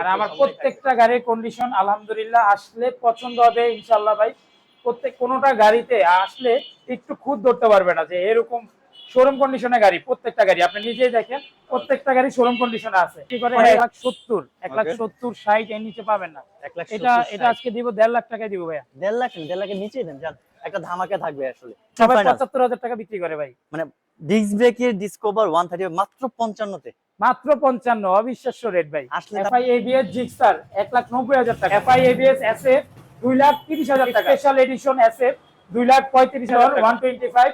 আর আমার প্রত্যেকটা গাড়ির কন্ডিশন আলহামদুলিল্লাহ আসলে পছন্দ হবে ইনশাল্লাহ ভাই। প্রত্যেক কোনোটা গাড়িতে আসলে একটু খুদ ধরতে পারবে না যে এরকম শোরুম কন্ডিশনে গাড়ি প্রত্যেকটা গাড়ি। আপনি নিজেই দেখেন প্রত্যেকটা গাড়ি শোরুম কন্ডিশনে আছে। কি করে? এক লাখ সত্তর এক লাখ. সত্তর ষাট এর নিচে পাবেন না। এক লাখ এটা এটা আজকে দিব দেড় লাখ টাকায় দিব ভাইয়া। দেড় লাখ দেড় লাখের নিচেই দেন জান একটা ধামাকা থাকবে আসলে। পঁচাত্তর হাজার টাকা বিক্রি করে ভাই। মানে ডিস্ক ব্রেকের ডিসকভার ওয়ান থার্টি মাত্র পঞ্চান্নতে। মাত্র পঞ্চান্ন অবিশ্বাস্য রেট ভাই আসলে এফআই এবিএস জিক্সার এক লাখ নব্বই হাজার টাকা এফআই এবিএস এসএফ দুই লাখ তিরিশ হাজার টাকা স্পেশাল এডিশন এসএফ দুই লাখ পঁয়ত্রিশ হাজার ওয়ান টোয়েন্টি ফাইভ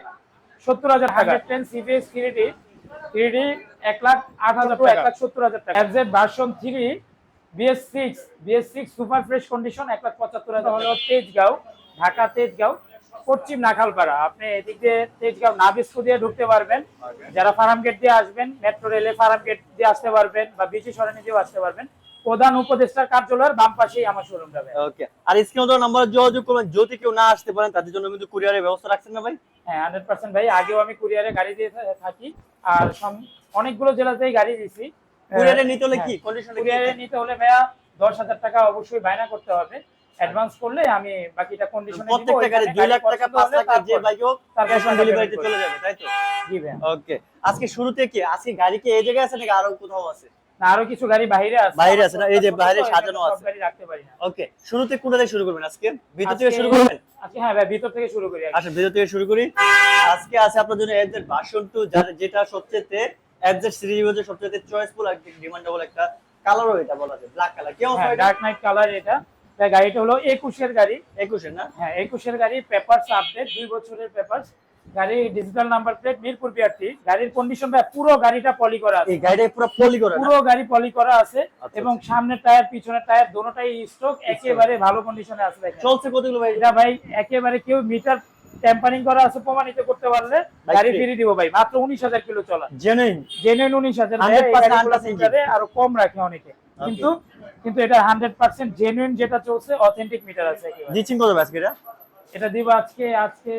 সত্তর হাজার টাকা টেন সিবিএস কিরিটি কিরিটি এক লাখ আট হাজার এক লাখ সত্তর হাজার টাকা FZ version three BS six BS six super fresh condition এক লাখ পঁচাত্তর হাজার হলো তেজগাঁও ঢাকা তেজগাঁও পশ্চিম নাখালপাড়া। আপনি এদিক দিয়ে তেজগাঁও নাবিস্কু দিয়ে ঢুকতে পারবেন। যারা ফার্ম গেট দিয়ে আসবেন মেট্রো রেলে ফার্ম গেট দিয়ে আসতে পারবেন বা বিচি সরণি দিয়েও আসতে পারবেন। প্রধান উপদেষ্টার কার্যালয়ের বাম পাশেই আমার শোরুম যাবে ওকে আর স্ক্রিনে নাম্বার যোগাযোগ করবেন। যদি কেউ না আসতে পারেন তাদের জন্য কিন্তু কুরিয়ারের ব্যবস্থা রাখছেন না ভাই? হ্যাঁ হান্ড্রেড পার্সেন্ট ভাই। আগেও আমি কুরিয়ারে গাড়ি দিয়ে থাকি। আর অনেকগুলো জেলাতেই গাড়ি দিছি। কুরিয়ারে নিতে হলে হ্যাঁ, কি কন্ডিশন কুরিয়ারে নিতে হলে ভাইয়া দশ হাজার টাকা অবশ্যই বায়না করতে হবে। অ্যাডভান্স করলে আমি বাকিটা কন্ডিশনে প্রত্যেকটা গাড়ি দুই লাখ টাকা পাঁচ লাখ টাকা যে বাইক হোক ক্যাশ অন ডেলিভারিতে চলে যাবে তাই তো? জি ভাইয়া। ওকে আজকে শুরুতে কি? আজকে গাড়ি কি এই জায়গায় আছে নাকি আরও কোথাও আছে? না আরও কিছু গাড়ি বাইরে আছে। বাইরে আছে না? এই যে বাইরে সাজানো আছে। গাড়ি রাখতে পারি না। ওকে শুরুতে কোথা থেকে শুরু করবেন আজকে? ভিতর থেকে শুরু করবেন? আজকে হ্যাঁ ভাই ভিতর থেকে শুরু করি আচ্ছা ভিতর থেকে শুরু করি। আজকে আছে আপনার জন্য এফজেড ভার্সন 2 যেটা সবচেয়ে এফজেড সিরিজের মধ্যে সবচেয়ে চয়েসফুল আর ডিমান্ডেবল একটা কালারও এটা বলা যায়। ব্ল্যাক কালার কেমন হ্যাঁ হয় ডার্ক নাইট কালার এটা। ভাই, গাড়িটা হলো একুশের গাড়ি। 21 না? হ্যাঁ একুশের গাড়ি পেপারস আপডেট দুই বছরের পেপারস। গাড়ি digital number plate Mirpur BRT গাড়ির কন্ডিশন পুরো গাড়িটা পলি করা আছে। গাড়িটা পুরো পলি করা পুরো গাড়ি পলি করা আছে আচ্ছা, এবং সামনের টায়ার পিছনের টায়ার দোনোটাই স্টক একেবারে ভালো কন্ডিশনে আছে চলছে কতগুলো ভাই? এটা ভাই একেবারে কেউ মিটার টেম্পারিং করা আছে প্রমাণিত করতে পারলে গাড়ি? ফিরে দিব ভাই। মাত্র উনিশ হাজার কিলো চলা। জেনুইন জেনুইন উনিশ হাজার। 100% আরও কম রাখে অনেকে। কিন্তু কিন্তু এটা হান্ড্রেড পার্সেন্ট জেনুইন যেটা চলছে অথেন্টিক মিটার আছে। দিচ্ছেন কত আজকে এটা? এটা দিব আজকে আজকে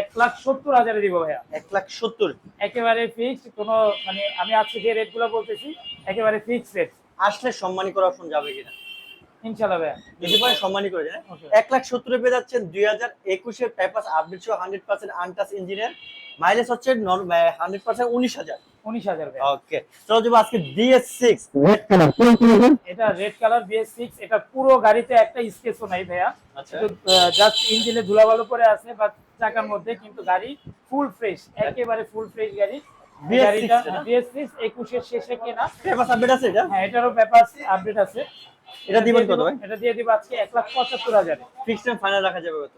এক লাখ সত্তর হাজারে দিব ভাইয়া। এক লাখ সত্তর। একেবারে ফিক্সড কোনো মানে আমি আজকে যে রেটগুলো বলতেছি একেবারে ফিক্সড রেট আসলে সম্মানী করার অপশন যাবে কিনা? ইনশাল্লাহ ভাইয়া। যদি পারে সম্মানী করে Okay. এক লাখ সত্তরে পেয়ে যাচ্ছেন দুই হাজার একুশের পেপার আপডেট সহ হান্ড্রেড পার্সেন্ট আনটাস ইঞ্জিনের মাইলেজ হচ্ছে হান্ড্রেড পার্সেন্ট উনিশ হাজার। উনিশ হাজার ওকে চলো যাব আজকে ডিএস সিক্স এটা রেড কালার বিএস সিক্স এটা পুরো গাড়িতে একটা স্কেচও নাই ভাইয়া। আচ্ছা। জাস্ট ইঞ্জিনে ধুলাবালো পরে আছে বা চাকার মধ্যে কিন্তু গাড়ি ফুল ফ্রেশ একেবারে ফুল ফ্রেশ গাড়ি। BS6 গাড়িটা এটা? বিএস সিক্স একুশের শেষে কেনা। পেপার আপডেট আছে এটা? হ্যাঁ এটারও ব্যাপার আপডেট আছে। এটা দিবেন কত ভাই? এটা দিয়ে দিব আজকে এক লাখ পঁচাত্তর হাজার। ফিক্সড ফাইনাল রাখা যাবে কত?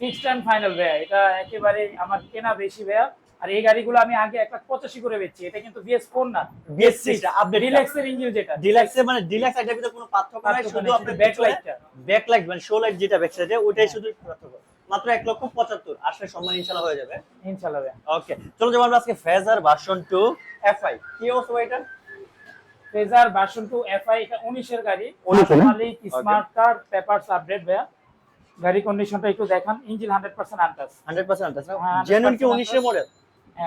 ফিক্সড অ্যান্ড ফাইনাল ভাইয়া এটা একেবারে আমার কেনা বেশি ভাইয়া আর এই গাড়িগুলো আমি আগে এক লাখ পঁচাশি করে বেচছি এটা কিন্তু বিএস ফোর না BS6 আপডেট রিল্যাক্সের ইঞ্জিন যেটা। ডিলাক্সে মানে ডিলাক্স কোনো পার্থক্য নাই শুধু আপনার শুধু backlight-টা। ব্যাকলাইট মানে শো লাইট যেটা ব্যাক সাইডে ওটাই হ্যাঁ। শুধু পার্থক্য। মাত্র এক লক্ষ পঁচাত্তর আসলে সম্মান ইনশাল্লাহ হয়ে যাবে। ইনশাল্লাহ ওকে চলো যেমন আমরা আজকে ফেজার ভার্সন টু এফআই কি অবস্থা ভাই এটা? ফেজার ভার্সন টু এফআই এটা উনিশের গাড়ি। 19 মালিক স্মার্ট কার্ড পেপারস আপডেট ভাইয়া। গাড়ি কন্ডিশনটা একটু দেখান engine hundred percent untouched hundred percent আছে হ্যাঁ, জেনুইন কি 100% উনিশের মডেল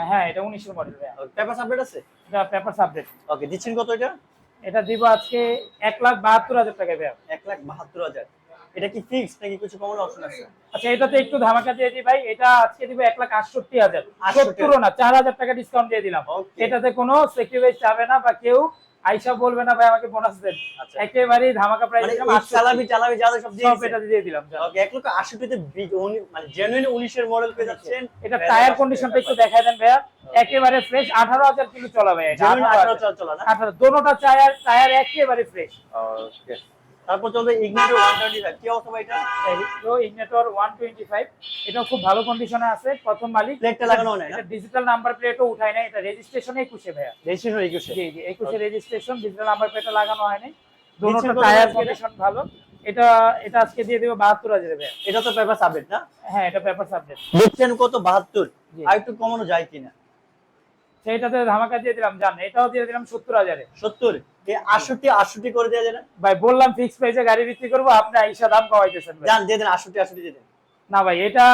হ্যাঁ এটা উনিশের মডেল ভাইয়া। পেপার আপডেট আছে? এটা পেপারস আপডেট ওকে দিচ্ছেন কত এটা? এটা দিব আজকে এক লাখ বাহাত্তর হাজার টাকা বাহাত্তর হাজার। এটা কি ফিক্স নাকি কিছু কমন অপশন আছে? আচ্ছা এটাতে একটু ধামাকা দিয়ে দিই ভাই। এটা আজকে দিব এক লাখ আটষট্টি হাজার। 68 না চার হাজার টাকা ডিসকাউন্ট দিয়ে দিলাম। এটাতে কোনো সেক্রিফাইস চাবে না বা কেউ আইসা বলবে না ভাই আমাকে বোনাস দেন। একেবারে ধামাকা প্রাইস দিলাম ঈদ চালাবি চালাবি যা সব দিয়ে সব এটা দিয়ে দিলাম ওকে এক লক্ষ আশিটিতে মানে জেনুইন 19 এর মডেল পেয়ে যাচ্ছেন। এটা টায়ার কন্ডিশনটা একটু দেখায় দেন ভাইয়া। একেবারে ফ্রেশ আঠারো হাজার কিলো চলা ভাই এটা জেনুইন আঠারো 18,000 চলা না? আঠারো দোনোটা টায়ার টায়ার একেবারে ফ্রেশ ওকে তারপর চলবে ইগনিটর ওয়ান টোয়েন্টি ফাইভ কি অবস্থা ভাই এটা? ইগনেটর ওয়ান টোয়েন্টি ফাইভ এটা খুব ভালো কন্ডিশনে আছে প্রথম মালিক। প্লেটটা লাগানো নাই না এটা ডিজিটাল নাম্বার প্লেটও উঠায় না এটা রেজিস্ট্রেশন একুশে ভাইয়া। রেজিস্ট্রেশন একুশে? জি জি একুশে রেজিস্ট্রেশন ডিজিটাল নাম্বার প্লেটটা লাগানো হয়নি। দোনোটা টায়ার কন্ডিশন ভালো। এটা এটা আজকে দিয়ে দেবো বাহাত্তর হাজার ভাইয়া। এটা তো পেপার সাবজেক্ট না? হ্যাঁ এটা পেপার সাবজেক্ট দিচ্ছেন কত বাহাত্তর? জি। আর একটু কমানো যায় কিনা? সেইটাতে ধামাকা দিয়ে দিলাম জান। এটাও দিয়ে দিলাম সত্তর হাজারে। সত্তর? করে দেওয়া যায় না ভাই বললাম ফিক্স প্রাইসে গাড়ি বিক্রি করব আপনি আইসা দাম কমাইতেছেন যান দিয়ে দেন দিয়ে দেন। না ভাই এটা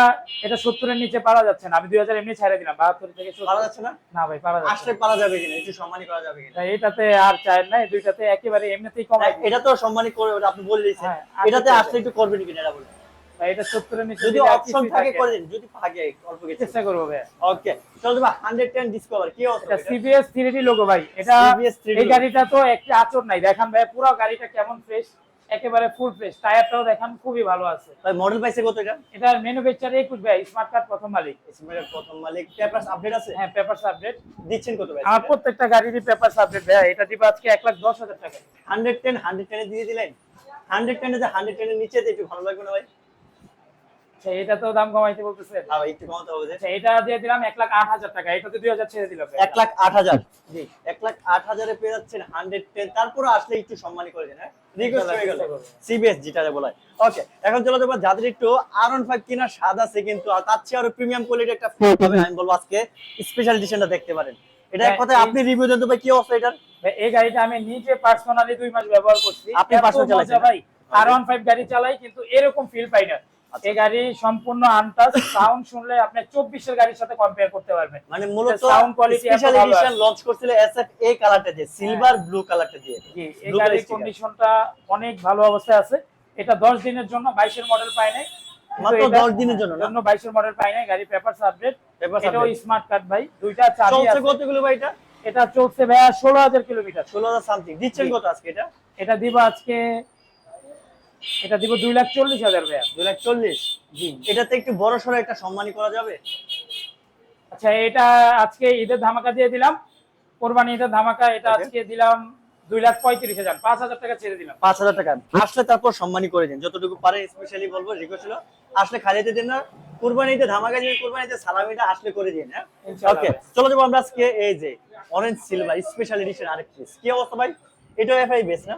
এটা সত্তরের নিচে পারা যাচ্ছে না। আমি দুই হাজার এমনি ছেড়ে দিলাম বাহাত্তর থেকে পারা যাচ্ছে না? না ভাই পারা যাচ্ছে আসলে পারা যাবে কিনা? একটু সম্মানী করা যাবে কিনা? এটাতে আর চাই না দুইটাতে একেবারে এমনিতেই কমাই দিই। এটা তো সম্মানী করে আপনি বলে দিয়েছেন। হ্যাঁ, এটাতে আসলে আসলে একটু করবেন কিনা এটা বলুন। ভাই এটা সত্তরের নিচে যদি অপশন থাকে থাকে করে না। দিন যদি থাকে অল্প কিছু। চেষ্টা করব ভাই। ওকে চলো তোমার 110 ডিসকভার কি অবস্থা এটা এটা? সিবিএস 3D লোগো ভাই। এটা এই গাড়িটা তো একটা আচর নাই। দেখান ভাই পুরো গাড়িটা কেমন ফ্রেশ একেবারে ফুল ফ্রেশ টায়ারটাও দেখান খুবই ভালো আছে। ভাই মডেল পাইছে কত এটা? এটার ম্যানুফ্যাকচার একুশ ভাই স্মার্ট কার্ড প্রথম মালিক। এসএমএর প্রথম মালিক। পেপারস আপডেট আছে? হ্যাঁ পেপারস আপডেট দিচ্ছেন কত ভাই? প্রত্যেকটা গাড়িরই পেপারস আপডেট ভাই। এটা দিব আজকে এক লাখ দশ হাজার টাকা। 110 110 এ দিয়ে দিলেন? 110 এ যে 110 এর নিচে একটু ভালো লাগবে না ভাই? আচ্ছা এটা তো দাম কমাইতে বলতেছে হ্যাঁ ভাই একটু কমাতে হবে আচ্ছা এটা দিয়ে দিলাম লাখ আট হাজার টাকা এটাতে ছেড়ে দিলাম লাখ আট হাজার। জি। এক লাখ পেয়ে যাচ্ছেন তারপরে আসলে একটু সম্মানী করে দেন হ্যাঁ? রিকোয়েস্ট হয়ে গেল। সিবিএস যেটা বলা। ওকে এখন চলো তোমার যাদের একটু আর ফাইভ কেনার স্বাদ আছে কিন্তু তার চেয়ে আরও প্রিমিয়াম কোয়ালিটি একটা ফোন হবে আমি বলব আজকে স্পেশাল এডিশনটা দেখতে পারেন। এটা হ্যাঁ, আপনি রিভিউ দেন তো ভাই কি অবস্থা এটার? এই গাড়িটা আমি নিজে পার্সোনালি দুই মাস ব্যবহার করছি। আপনি ভাই ফাইভ গাড়ি চালাই কিন্তু এরকম ফিল পাই না। এই গাড়ি সম্পূর্ণ আনটাচ সাউন্ড শুনলে আপনি চব্বিশের গাড়ির সাথে কম্পেয়ার করতে পারবেন। মানে মূলত quality এত স্পেশাল এডিশন লঞ্চ করছিল এসএফ এই কালারটা দিয়ে সিলভার ব্লু কালারটা দিয়ে। জি এই গাড়ির কন্ডিশনটা অনেক ভালো অবস্থায় আছে। এটা দশ দিনের জন্য বাইশের মডেল পাই নাই। মাত্র 10 দিনের জন্য? জন্য বাইশের মডেল পাই নাই। গাড়ি পেপারস আপডেট এটাও স্মার্ট কার্ড ভাই। দুইটা চাবি আছে। কতগুলো ভাই এটা? এটা চলছে ভাইয়া ষোলো হাজার কিলোমিটার ষোলো হাজার সামথিং দিচ্ছেন। কত আজকে এটা? এটা দিব আজকে এটা দিব দুই লাখ চল্লিশ হাজার ভাইয়া। দুই লাখ চল্লিশ? জি। এটাতে একটু বড় সড়ো একটা সম্মানী করা যাবে? আচ্ছা এটা আজকে ঈদের ধামাকা দিয়ে দিলাম। কোরবানি ঈদের ধামাকা এটা আজকে দিলাম দুই লাখ পঁয়ত্রিশ হাজার। পাঁচ হাজার টাকা ছেড়ে দিলাম। পাঁচ হাজার টাকা। আসলে তারপর সম্মানী করে দিন। যতটুকু পারেন স্পেশালি বলব রিকোয়েস্ট ছিল আসলে খালিতে দিন না কুরবানিতে ধামাকা দিন কুরবানিতে সালামিটা আসলে করে দিন হ্যাঁ? ওকে চলো যাব আমরা আজকে এই যে অরেঞ্জ সিলভার স্পেশাল এডিশন আরেক পিস কি অবস্থা ভাই? এটাও এফআই বেস না?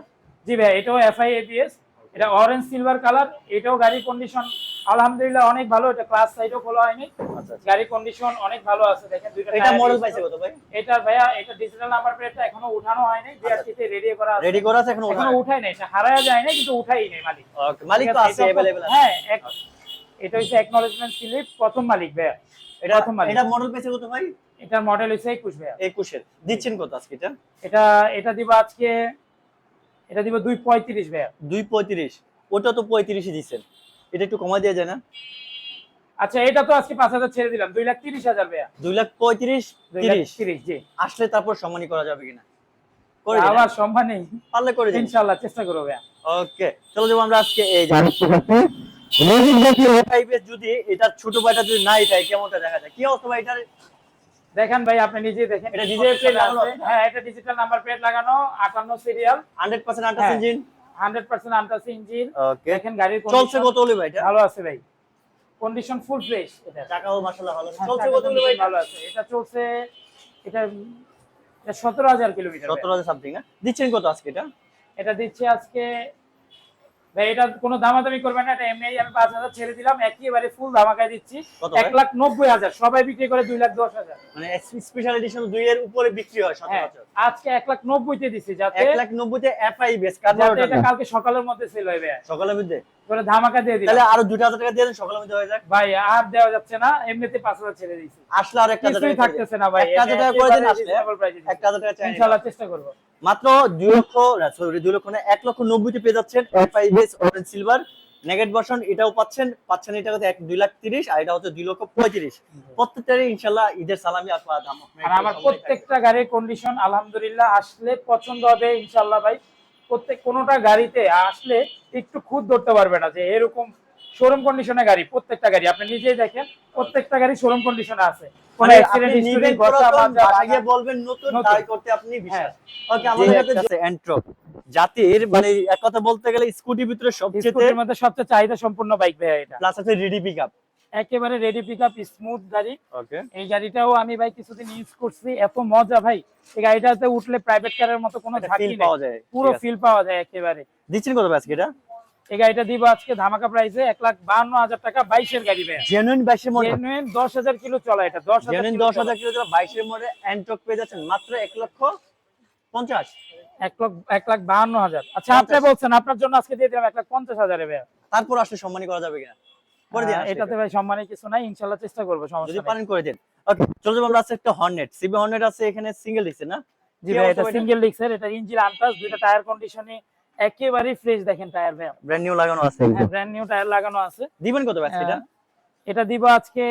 জি ভাই এটাও এফআই এবিএস এটা অরেঞ্জ সিলভার কালার এটাও গাড়ির কন্ডিশন আলহামদুলিল্লাহ অনেক ভালো এটা ক্লাস সাইডও খোলা হয়নি আচ্ছা গাড়ির কন্ডিশন অনেক ভালো আছে দেখেন দুইটা এটা tire মডেল use পাইছে করা। কত ভাই এটা ভাইয়া এটা ডিজিটাল নাম্বার প্লেটটা এখনো উঠানো হয়নি বিআরটিতে রেডি করা আছে রেডি করা আছে এখন এখনো উঠাই নাই এটা হারায়া যায় না কিন্তু উঠাই নাই মালিক ওকে মালিক তো ঠিক আছে এটা अवेलेबल আছে হ্যাঁ এক- এটা হচ্ছে অ্যাকনোলেজমেন্ট স্লিপ প্রথম মালিক ভাইয়া এটা প্রথম মালিক। এটা মডেল পাইছে কত ভাই এটার মডেল হচ্ছে একুশ ভাইয়া 21 এর দিচ্ছেন কত আজকে এটা এটা এটা দিব আজকে এটা দিব দুই পঁয়ত্রিশ ভাইয়া। 235 ওটা তো 35 দিচ্ছেন। এটা একটু কমা দেওয়া যায় না? আচ্ছা এটা তো আজকে পাঁচ হাজার ছেড়ে দিলাম দুই লাখ তিরিশ হাজার ভাইয়া। দুই লাখ পঁয়ত্রিশ তিরিশ। তিরিশ জি। আসলে তারপর সম্মানী করা যাবে কিনা? আবার সম্মান নেই? পারলে করে চেষ্টা করব ভাইয়া। ওকে চলো যাব আমরা আজকে এই যদি এটার ছোট ভাইটা যদি না এটাই কেমনটা দেখা যায়? কি অবস্থা ভাই এটার? দেখেন ভাই আপনি নিজে দেখেন। এটা ডিজিটাল প্লেট লাগানো হ্যাঁ এটা ডিজিটাল নাম্বার প্লেট লাগানো আটান্ন সিরিয়াল হান্ড্রেড পার্সেন্ট আন্টাস হ্যাঁ। Engine? Hundred percent untouched engine. Okay. দেখেন গাড়ির চলছে কত হলে ভাই এটা? ভালো আছে ভাই। কন্ডিশন ফুল ফ্রেশ এটা। টাকাও মাসাল্লাহ ভালো। হ্যাঁ, চলছে কত হলে ভাই ভালো আছে। এটা চলছে এটা এটা সতেরো হাজার কিলোমিটার। সতেরো হাজার সামথিং না দিচ্ছেন কত আজকে এটা? এটা দিচ্ছে আজকে ভাই এটা কোনো দামাদামি করবেন না এটা এমনি আমি পাঁচ হাজার ছেড়ে দিলাম একেবারে ফুল ধামাকায় দিচ্ছি। এক লাখ নব্বই হাজার সবাই বিক্রি করে দুই লাখ দশ হাজার। মানে স্পেশাল এডিশন দুই এর উপরে বিক্রি হয় হ্যাঁ। সচরাচর আজকে এক লাখ নব্বইতে যাতে এক লাখ নব্বইতে এফআই বেস এটা কালকে সকালের মধ্যে সেল হয়ে যায় সকালের মধ্যে? করে ধামাকা দিয়ে দিলাম। তাহলে আরও দুটো হাজার টাকা দিয়ে দেন সকালের মধ্যে হয়ে যাক। ভাই আর দেওয়া যাচ্ছে না এমনিতে পাঁচ হাজার ছেড়ে দিয়েছি। আসলে আর একটা হাজার থাকতেছে না ভাই এক হাজার টাকা করে দিন আসলে। একটা হাজার টাকা চাই। ইনশাআল্লাহ চেষ্টা করব। মাত্র দুই লক্ষ সরি দুই লক্ষ না এক লক্ষ নব্বইতে পেয়ে যাচ্ছেন এফআই বেস অরেঞ্জ সিলভার নেগেট ভার্সন এটাও পাচ্ছেন পাচ্ছেন এটা হচ্ছে এক দুই লাখ তিরিশ আর এটা হচ্ছে দুই লক্ষ পঁয়ত্রিশ। প্রত্যেকটারই ইনশাল্লাহ ঈদের সালামি আপনার দাম আর আমার প্রত্যেকটা গাড়ির কন্ডিশন আলহামদুলিল্লাহ আসলে পছন্দ হবে ইনশাল্লাহ ভাই। প্রত্যেক কোনোটা গাড়িতে আসলে একটু খুদ ধরতে পারবে না যে এরকম শোরুম কন্ডিশনে গাড়ি প্রত্যেকটা গাড়ি। আপনি নিজেই দেখেন প্রত্যেকটা গাড়ি শোরুম কন্ডিশনে আছে। কোনো অ্যাক্সিডেন্ট হিস্টরি ঘষা মাজা বাসায় বলবেন নতুন নতুন। তাই করতে আপনি বিশ্বাস। ওকে আমাদের কাছে এন্ট্রপ জাতির মানে এক কথা বলতে গেলে স্কুটির ভিতরে সবচেয়ে স্কুটির মধ্যে সবচেয়ে চাহিদা সম্পূর্ণ বাইক ভাই এটা। প্লাস আছে রেডি পিকআপ একেবারে রেডি স্মুথ গাড়ি। ওকে। এই গাড়িটাও আমি ভাই কিছুদিন ইউজ করছি। এত মজা ভাই। এই গাড়িটাতে উঠলে প্রাইভেট কারের মতো কোনো ঝাঁকি পাওয়া যায়। পুরো ফিল পাওয়া যায় একেবারে। দিচ্ছেন কত আজকে এটা? এই গাড়িটা দিব আজকে ধামাকা প্রাইসে এক লাখ বাহান্ন হাজার টাকা বাইশের গাড়ি ভাই জেনুইন বাইশের মডেল? জেনুইন দশ হাজার কিলো চলা এটা দশ জেনুইন দশ হাজার কিলো বাইশের মডেল এন্ট্রপ পেয়ে যাচ্ছেন মাত্র এক লক্ষ পঞ্চাশ। এক লাখ এক লাখ বাহান্ন হাজার। আচ্ছা আপনি বলছেন আপনার জন্য আজকে দিয়ে দিলাম এক লাখ পঞ্চাশ হাজারে ভাই তারপর আসলে সম্মানী করা যাবে কিনা? আসলে। এটাতে ভাই সম্মানের কিছু নাই ইনশাল্লাহ চেষ্টা করব সমস্যা। পারেন করে দিন। ওকে চলো যাব আমরা আছে একটা হর্নেট সিবি হর্নেট আছে এখানে সিঙ্গেল ডিসে না? জি ভাই এটা সিঙ্গেল এটা ইঞ্জিন আনটাস দুইটা টায়ার কন্ডিশনে একেবারেই ফ্রেশ দেখেন টায়ার ভাই ব্র্যান্ড নিউ লাগানো আছে। হ্যাঁ ব্র্যান্ড নিউ টায়ার লাগানো আছে। দিবেন কত ভাই এটা? এটা দিব আজকে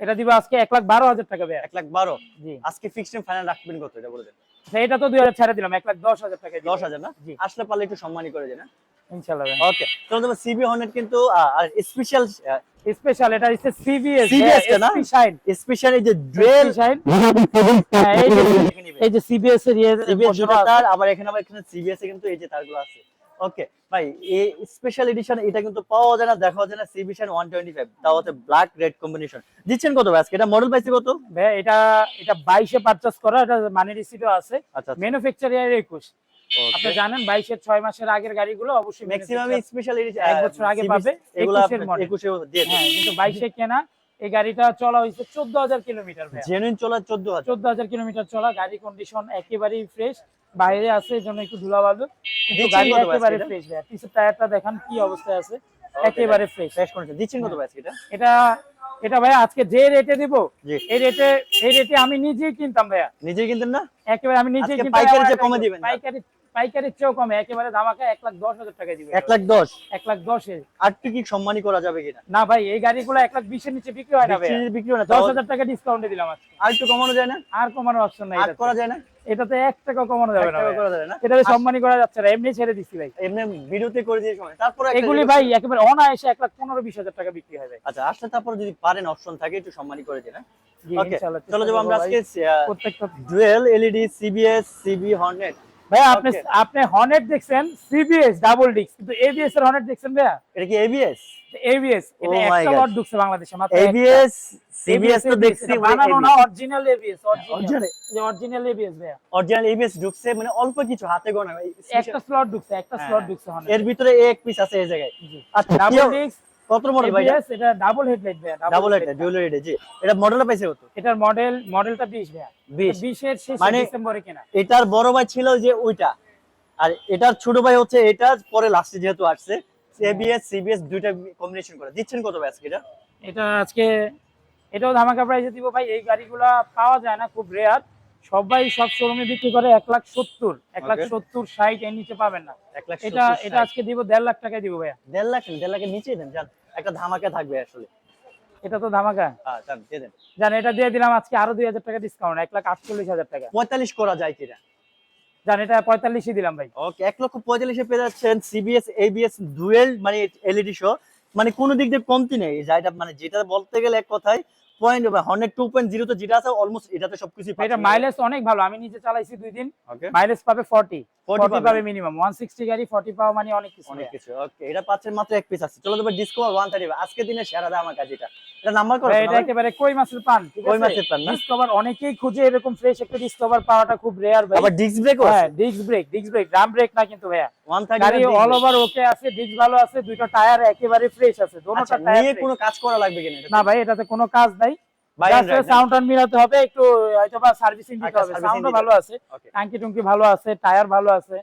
এটা দিব আজকে এক লাখ বারো হাজার টাকা ভাই এক লাখ বারো? জি। আজকে ফিক্সড ফাইনাল রাখবেন কত? এটা বলে দেন। এটা তো দুই হাজার ছেড়ে দিলাম এক লাখ দশ হাজার টাকা দশ হাজার না? আসলে পারলে একটু সম্মানই করে দেয় ওকে তোমার সিবি হর্নেট কিন্তু আর স্পেশাল স্পেশাল এটা হচ্ছে সিবিএস CBS টা না? শাইন স্পেশাল এই যে ডুয়েল শাইন হ্যাঁ, এই যে- সিবিএস এর ইয়ে সিবিএস। তার আবার এখানে আবার এখানে সিবিএস এ কিন্তু এই যে তারগুলো আছে। ওকে ভাই এই স্পেশাল এডিশন এটা কিন্তু পাওয়া যায় না দেখা যায় না সিবিশন 125 তাও হচ্ছে ব্ল্যাক রেড কম্বিনেশন দিচ্ছেন কত ভাই এটা মডেল পাইছে কত? ভাই এটা এটা বাইশে পারচেস করা এটা মানি রিসিটও আছে। আচ্ছা ম্যানুফ্যাকচার ইয়ার একুশ। আপনি জানেন বাইশের ছয় মাসের আগের গাড়িগুলো অবশ্যই ম্যাক্সিমাম স্পেশাল এডিশন এক বছর আগে পাবে, এগুলো 21 এর model। 21 দিয়ে হ্যাঁ কিন্তু বাইশে কেনা এই গাড়িটা চলা হয়েছে চোদ্দ হাজার কিলোমিটার ভাই জেনুইন চলা 14000 চোদ্দ হাজার কিলোমিটার চলা গাড়ি কন্ডিশন একেবারেই ফ্রেশ বাইরে আছে এজন্য একটু ধুলা বালু কিন্তু গাড়ি একেবারে ফ্রেশ ভাই পিছের টায়ারটা দেখান কি অবস্থায় আছে? একেবারে ফ্রেশ ফ্রেশ দিচ্ছেন কত ভাই এটা? এটা এটা ভাই আজকে যে রেটে দিব এই রেটে এই রেটে আমি নিজেই কিনতাম ভাইয়া। নিজেই কিনতেন না? একেবারে আমি নিজেই কিনতাম পাইকারি কমে দিবেন। পাইকারি পাইকারির চেয়েও কমে একেবারে ধামাকা এক লাখ দশ হাজার টাকা দিবে। এক লাখ দশ? এক লাখ দশে। আর একটু কি সম্মানই করা যাবে কিনা? না ভাই এই গাড়িগুলো এক লাখ বিশের নিচে বিক্রি হয় না বিক্রি- হয় না দশ হাজার টাকা ডিসকাউন্টে দিলাম আজকে। আর একটু কমানো যায় না? আর কমানোর অপশন নাই করা যায় না? এটাতে এক টাকা কমানো যাবে না করা এটাতে সম্মানই করা যাচ্ছে না এমনি ছেড়ে দিচ্ছি ভাই। এমনি ভিডিওতে করে দিয়ে সময়। তারপরে এগুলি ভাই একেবারে অনায়াসে এক লাখ পনেরো বিশ হাজার টাকা বিক্রি হয় আচ্ছা আসলে তারপর যদি পারেন অপশন থাকে একটু সম্মানই করে দিন জি, চলো যাব আমরা আজকে। প্রত্যেকটা dual LED CBS CB Hornet ভাই আপনি আপনি হর্নেট দেখছেন সিবিএস ডাবল ডিস্ক কিন্তু এবিএস এর হর্নেট দেখছেন ভাইয়া? এটা কি এবিএস এবিএস এটা Oh একটা লট ঢুকছে বাংলাদেশে মাত্র। এবিএস সিবিএস তো দেখছি বানানো না original ABS original original ABS ভাইয়া। অরিজিনাল এবিএস ঢুকছে মানে অল্প কিছু হাতে গোনা একটা স্লট ঢুকছে একটা হ্যাঁ, স্লট ঢুকছে হর্নেট এর ভিতরে এক পিস আছে এই জায়গায়। আচ্ছা ডাবল ডিস্ক কত মডেল ভাই এটা? ডাবল হেডলাইট ভাইয়া ডাবল এটা ডুয়েল এলইডি জি। এটা মডেল পাইছে কত? এটার মডেল মডেলটা 20 ভাইয়া। 20 20 এর শেষ ডিসেম্বরে কেনা। এটার বড় ভাই ছিল যে ওইটা। আর এটার ছোট ভাই হচ্ছে এটা পরে লাস্টে যেহেতু আসছে এবিএস সিবিএস দুইটা কম্বিনেশন করে। দিচ্ছেন কত ভাই আজকে এটা? এটা আজকে এটাও ধামাকা প্রাইসে দিব ভাই। এই গাড়িগুলা পাওয়া যায় না খুব রেয়ার সবাই সব শোরুমে বিক্রি করে এক লাখ সত্তর এক লাখ সত্তর ষাট এর নিচে পাবেন না। এটা এটা আজকে দিব দেড় লাখ টাকায় দিব ভাইয়া। দেড় লাখ দেড় লাখের নিচে দেন যান। একটা ধামাকা থাকবে আসলে। এটা তো ধামাকা? হ্যাঁ জান এটা দিয়ে দিলাম আজকে আরও দুই হাজার টাকা ডিসকাউন্ট এক লাখ আটচল্লিশ হাজার টাকা। পঁয়তাল্লিশ করা যায় কিনা? জান এটা পঁয়তাল্লিশই দিলাম ভাই। ওকে এক লক্ষ পঁয়তাল্লিশে পেয়ে যাচ্ছেন সিবিএস এবিএস ডুয়েল মানে এলইডি শো মানে কোনো দিক দিয়ে কমতি নেই যেটা মানে যেটা বলতে গেলে এক কথায় point hundred two point zero তো যেটা আছে অলমোস্ট এটাতে সবকিছু এটা মাইলেজ অনেক ভালো আমি নিজে চালাইছি দুই দিন। মাইলেজ পাবে ফর্টি 40 ফর্টি পাবে। পাবে মিনিমাম ওয়ান সিক্সটি গাড়ি ফর্টি পাওয়া মানে অনেক কিছু। অনেক কিছু ওকে এটা পাচ্ছেন মাত্র এক পিস আছে। চলো তবে ডিসকভার ওয়ান থার্টি আজকে দিনে সেরা দাম আমার কাছে এটা এটা নাম্বার করো এটা একেবারে কই মাছের পান? কই মাছের পান না? ডিসকভার অনেকেই খুঁজে এরকম ফ্রেশ একটা ডিসকভার পাওয়াটা খুব রেয়ার ভাই। আবার ডিস্ক ব্রেক হ্যাঁ disc brake disc brake drum brake না কিন্তু ভাইয়া। গাড়ি অল ওভার ওকে আছে ডিস্ক ভালো আছে দুইটা টায়ার একেবারে ফ্রেশ আছে আচ্ছা টায়ার নিয়ে কোনো কাজ করা লাগবে কিনা না ভাই এটাতে কোনো কাজ নাই। সাউন্ড মিলাতে হবে একটু হয়তো সার্ভিসিং দিতে আচ্ছা, হবে। দিতে ভালো আছে ওকে টাঙ্কি টুঙ্কি ভালো আছে টায়ার ভালো আছে।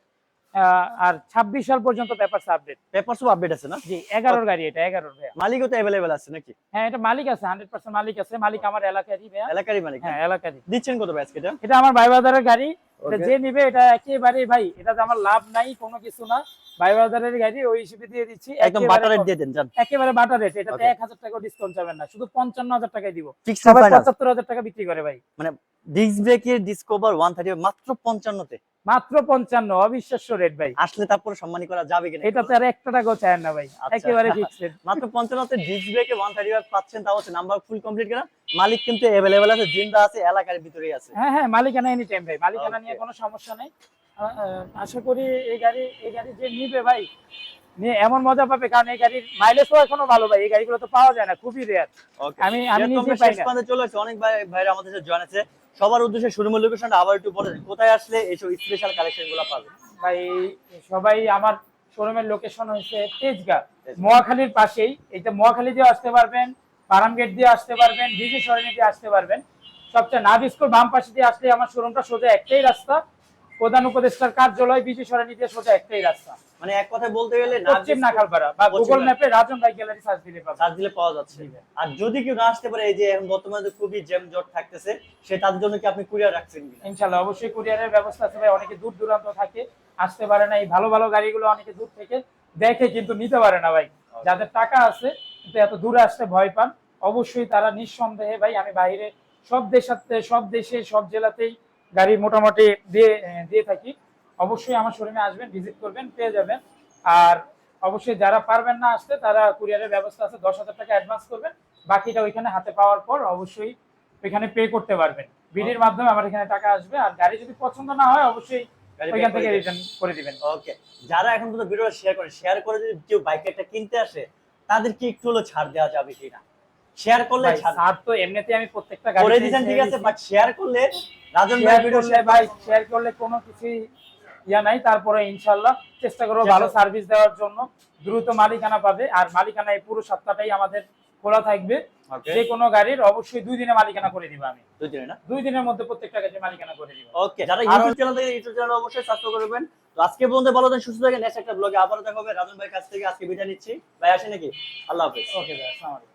আর ছাব্বিশ সাল পর্যন্ত পেপারস আপডেট পেপারস আপডেট আছে না? জি এগারোর গাড়ি এটা এগারোর ভাইয়া। মালিকও তো অ্যাভেলেবেল আছে নাকি? হ্যাঁ এটা মালিক আছে হান্ড্রেড পার্সেন্ট মালিক আছে। মালিক আমার এলাকারই ভাইয়া। এলাকারই মালিক হ্যাঁ এলাকারই। দিচ্ছেন কত ভাই আজকে এটা? এটা আমার ভাই বাজারের গাড়ি। এটা যে নিবে এটা একেবারে ভাই এটাতে আমার লাভ নাই কোনো কিছু না। ভাই বাজারের গাড়ি ওই হিসেবে দিয়ে দিচ্ছি। একদম বাটার রেট দিয়ে দেন জান একেবারে বাটার রেট এটাতে Okay. এক হাজার টাকা ডিসকাউন্ট যাবেন না। শুধু পঞ্চান্ন হাজার টাকায় দিব। ফিক্সড সবাই ফাইনাল পঁচাত্তর হাজার টাকা বিক্রি করে ভাই। মানে ডিস্ক ব্রেকের ডিসকভার ওয়ান থার্টি মাত্র পঞ্চান্নতে। মাত্র পঞ্চান্ন অবিশ্বাস্য রেট ভাই। আসলে তারপরে সম্মানী করা যাবে কিনা? এটাতে আর একটা টাকাও চায় না ভাই আচ্ছা। একেবারে ফিক্সড মাত্র পঞ্চান্নতে ডিস ব্রেকে ওয়ান থার্টি পাচ্ছেন তাও হচ্ছে নাম্বার ফুল কমপ্লিট করা মালিক কিন্তু অ্যাভেলেবেল আছে জিন্দা আছে এলাকার ভিতরেই আছে। হ্যাঁ হ্যাঁ মালিকানা এনি টাইম ভাই মালিকানা. নিয়ে কোনো সমস্যা নেই। আশা করি এই গাড়ি এই গাড়ি যে নিবে ভাই নিয়ে এমন মজা পাবে কারণ এই গাড়ির মাইলেজও এখনও ভালো ভাই এই গাড়িগুলো তো পাওয়া যায় না খুবই রেয়ার আমি- আমি নিজে পাই না। চলে আসছি অনেক ভাই ভাইরা আমাদের সাথে জয়েন আছে। সবার উদ্দেশ্যে শোরুমের লোকেশনটা আবার একটু বলে কোথায় আসলে এইসব স্পেশাল কালেকশনগুলো পাবে ভাই সবাই আমার শোরুমের লোকেশন হচ্ছে তেজগা মহাখালীর পাশেই। এইটা মহাখালী দিয়ে আসতে পারবেন পারাম গেট দিয়ে আসতে পারবেন বিজয় সরণি দিয়ে আসতে পারবেন। সবচেয়ে নাবিস্কোর বাম পাশে দিয়ে আসলে আমার শোরুমটা সোজা একটাই রাস্তা। প্রধান উপদেষ্টার কার্যালয় বিজয় সরণিতে সোজা একটাই রাস্তা। মানে এক কথায় বলতে গেলে পশ্চিম নাখালপাড়া বা গুগল ম্যাপে রাজন ভাই গ্যালারি সার্চ দিলে পাবেন। চার্জ দিলে পাওয়া যাচ্ছে। আর যদি কেউ না আসতে পারে এই যে এখন বর্তমানে খুবই জ্যাম জট থাকতেছে সে তাদের জন্য কি আপনি কুরিয়ার রাখছেন কিনা? ইনশাল্লাহ অবশ্যই কুরিয়ারের ব্যবস্থা আছে ভাই অনেকে দূর দূরান্ত থাকে আসতে পারে না। এই ভালো ভালো গাড়িগুলো অনেকে দূর থেকে দেখে কিন্তু নিতে পারে না ভাই। যাদের টাকা আছে কিন্তু এত দূরে আসতে ভয় পান অবশ্যই তারা নিঃসন্দেহে ভাই আমি বাইরে সব দেশাতে সব দেশে সব জেলাতেই গাড়ি মোটামুটি দিয়ে দিয়ে থাকি। অবশ্যই আমার শোরুমে আসবেন ভিজিট করবেন পেয়ে যাবেন। আর অবশ্যই যারা পারবেন না আসতে তারা কুরিয়ারের ব্যবস্থা আছে দশ হাজার টাকা অ্যাডভান্স করবেন। বাকিটা ওইখানে হাতে পাওয়ার পর অবশ্যই ওইখানে পে করতে পারবেন। বিডির মাধ্যমে আমার এখানে টাকা আসবে আর গাড়ি যদি পছন্দ না হয় অবশ্যই ওইখান থেকে রিটার্ন করে দিবেন। ওকে যারা এখন পর্যন্ত ভিডিওটা শেয়ার করে শেয়ার করে যদি কেউ বাইক একটা কিনতে আসে তাদের কি একটু হলো ছাড় দেওয়া যাবে কিনা? শেয়ার করলে ভাই, ছাড়। তো এমনিতে আমি প্রত্যেকটা গাড়ি করে ঠিক আছে বাট শেয়ার করলে রাজন ভাই ভিডিও ভাই শেয়ার করলে কোনো কিছুই ইয়া নাই তারপরে চেষ্টা করব ভালো সার্ভিস দেওয়ার জন্য। দ্রুত মালিকানা পাবে আর মালিকানা এই পুরো সপ্তাহটাই আমাদের খোলা থাকবে। যে কোনো গাড়ির অবশ্যই দুই দিনে মালিকানা করে দিবে আমি। দুই দিনে না? দুই দিনের মধ্যে প্রত্যেকটা গাড়ি মালিকানা করে দিব। ওকে যারা ইউটিউব চ্যানেল থেকে ইউটিউব চ্যানেল অবশ্যই সাবস্ক্রাইব করবেন তো আজকে বন্ধু ভালো থাকেন সুস্থ থাকেন। নেক্সট একটা ব্লগে আবারও দেখা হবে। রাজন ভাইয়ের কাছ থেকে আজকে বিদায় নিচ্ছি। ভাই আসে নাকি? আল্লাহ হাফেজ। ওকে ভাই আসসালামু আলাইকুম।